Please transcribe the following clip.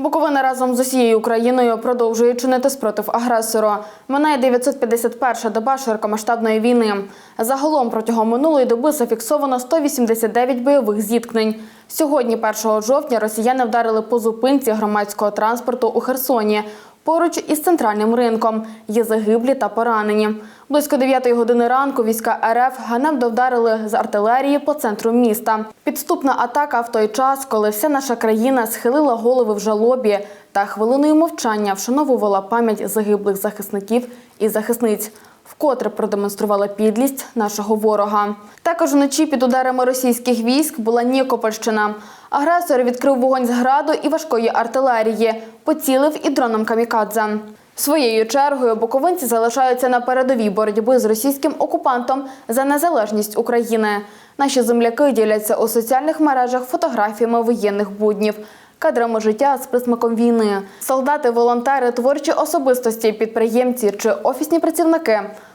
Буковина разом з усією Україною продовжує чинити спротив агресору. Минає 951 доба широкомасштабної війни. Загалом протягом минулої доби зафіксовано 189 бойових зіткнень. Сьогодні, 1 жовтня, росіяни вдарили по зупинці громадського транспорту у Херсоні. Поруч із центральним ринком є загиблі та поранені. Близько 9 години ранку війська РФ ганебно вдарили з артилерії по центру міста. Підступна атака в той час, коли вся наша країна схилила голови в жалобі та хвилиною мовчання вшановувала пам'ять загиблих захисників і захисниць. Вкотре продемонструвала підлість нашого ворога. Також вночі під ударами російських військ була Нікопольщина. Агресор відкрив вогонь з граду і важкої артилерії, поцілив і дроном камікадзе. Своєю чергою буковинці залишаються на передовій боротьби з російським окупантом за незалежність України. Наші земляки діляться у соціальних мережах фотографіями воєнних буднів. Кадрами життя з присмаком війни. Солдати, волонтери, творчі особистості, підприємці чи офісні працівники.